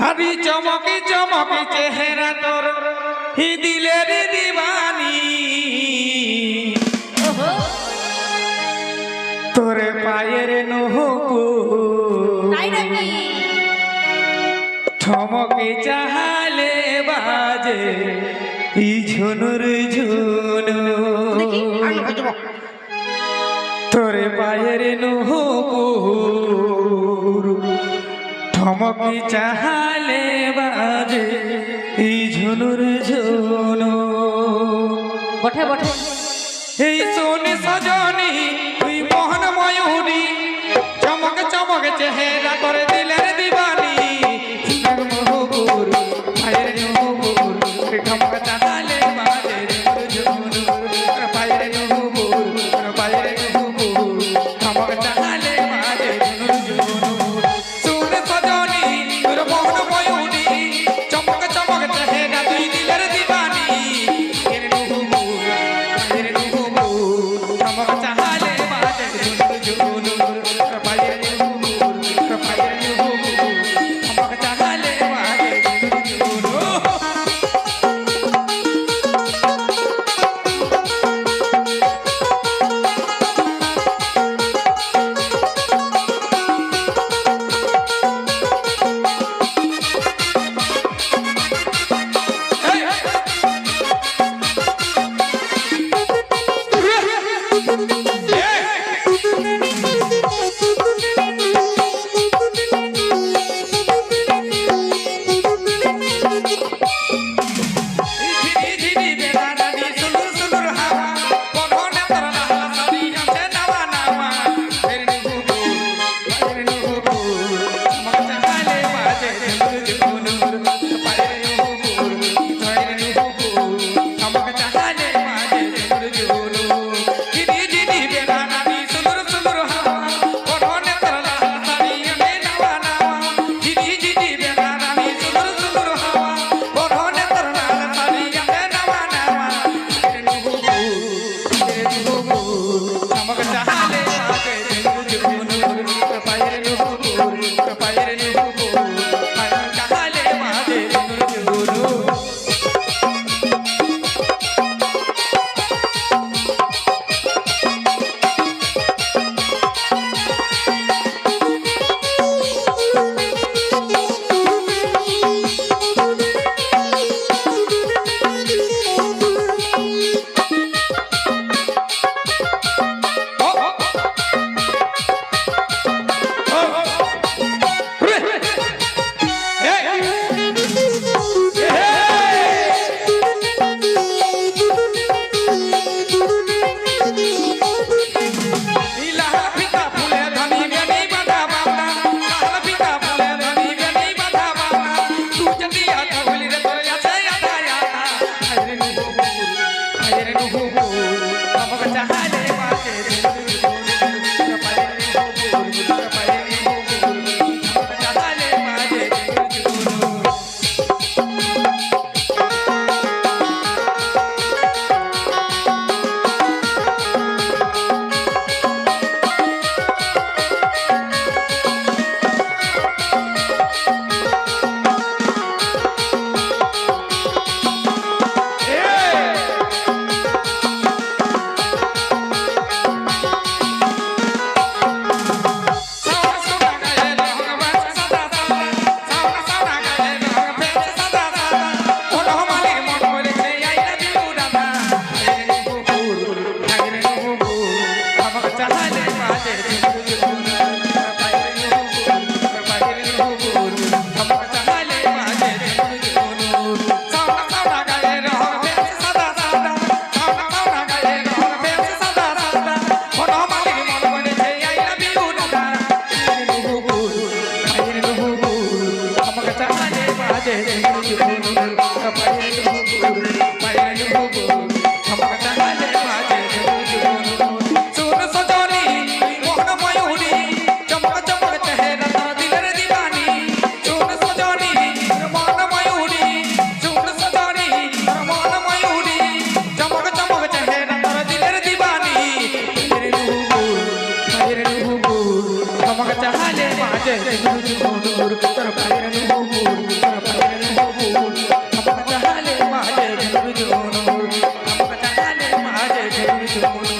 হাবি চমকে চমকে চেহারা তোর হি দিলের দিবানি। তোর পায়ের নহকু। ঠমকে চাহালে বাজে ই ঝুনুর ঝুনু। তোর পায়ের নহকুর ঠমকে চাহালে বাজে এই ঝুনুর ঝুনু। বঠে বঠে। এই সোনে সজনী তুই মোহন ময়ূরী চমক চমক চেহারা করে পাশের নুহু আমাকে চাহালে পাশের আমাকে চালালে মাঝে গুরুর তোর পায়ের ববুর তোর পায়ের ববুর আমাকে চালালে মাঝে গুরুর আমাকে চালালে মাঝে গুরুর